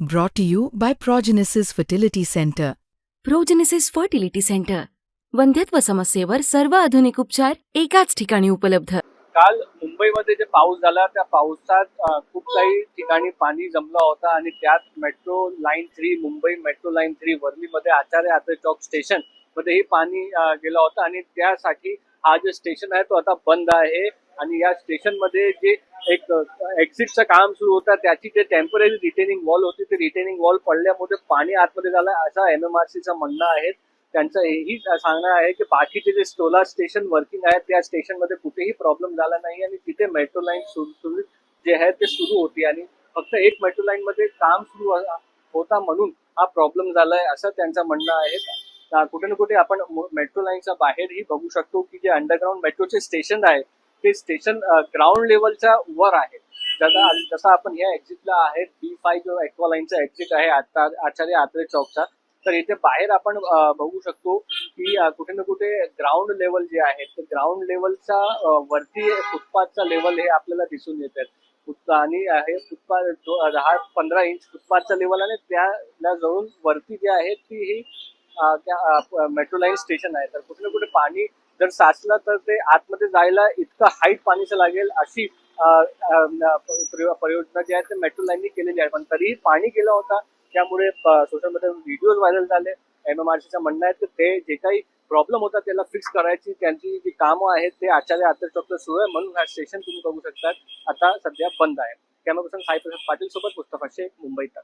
Brought to you by Progenesis Fertility Center. Progenesis fertility centre वंध्यत्व समस्येवर सर्व आधुनिक उपचार एकाच ठिकाणी उपलब्ध काल मुंबईमध्ये जे पाऊस झाला त्या पावसात अ, खूप काही ठिकाणी पाणी जमलं होतं आणि त्यात metro line three Mumbai metro line three वर्लीमध्ये Acharya Atre Chowk station मध्येही पाणी अ, गेलं होतं आणि त्यासाठी हा जे स्टेशन आहे तो आता बंद आहे आणि या स्टेशनमध्ये जे एक एक्झिटचं काम सुरू होतं त्याची जे टेंपररी रिटेनिंग वॉल होती ते रिटेनिंग वॉल पडल्यामुळे पाणी आतमध्ये झालं असं एम एम आर सीचं म्हणणं आहे. त्यांचं हेही सांगणं आहे की बाकीचे जे सोलार स्टेशन वर्किंग आहेत त्या स्टेशनमध्ये कुठेही प्रॉब्लेम झाला नाही आणि तिथे मेट्रो लाईन सुरू सुरू जे आहे ते सुरू होती. आणि फक्त एक मेट्रो लाईन मध्ये काम सुरू हो-, होता म्हणून हा प्रॉब्लेम झालाय असं त्यांचं म्हणणं आहे. कुठे ना कुठे आपण मेट्रो लाईनच्या बाहेरही बघू शकतो की जे अंडरग्राऊंड मेट्रोचे स्टेशन आहे ते स्टेशन ग्राउंड लेवलच्या वर आहे. जसा जसं आपण ह्या एक्झिटला आहे बी फाय किंवा एक्वा लाईनचा एक्झिट आहे आता आचार्य आत्रे चौकचा तर इथे बाहेर आपण बघू शकतो की कुठे ना कुठे ग्राउंड लेवल जे आहे ते ग्राउंड लेवलचा वरती फुटपाथचा लेवल हे आपल्याला दिसून येत आहे आणि हे फुटपाथ जो दहा पंधरा इंच फुटपाथचा लेवल आणि त्याला जवळून वरती जे आहे ती ही त्या मेट्रो लाईन स्टेशन आहे. तर कुठे ना कुठे पाणी जर साचलं तर ते आतमध्ये जायला इतकं हाईट पाणीचं लागेल अशी परियोजना जी आहे ते मेट्रो लाईननी केलेली आहे. पण तरीही पाणी गेला होता. त्यामुळे सोशल मीडिया व्हिडिओज व्हायरल झाले. एम एम आर सीचं म्हणणं आहे की ते जे काही प्रॉब्लेम होता त्याला फिक्स करायची त्यांची जी कामं आहेत ते आचार्य आत्रे चौकला सुरू आहे म्हणून हा स्टेशन तुम्ही बघू शकतात. आता सध्या बंद आहे. कॅमेरा पर्सन साई प्रसाद पाटील सोबत मुस्तफा शेख मुंबईत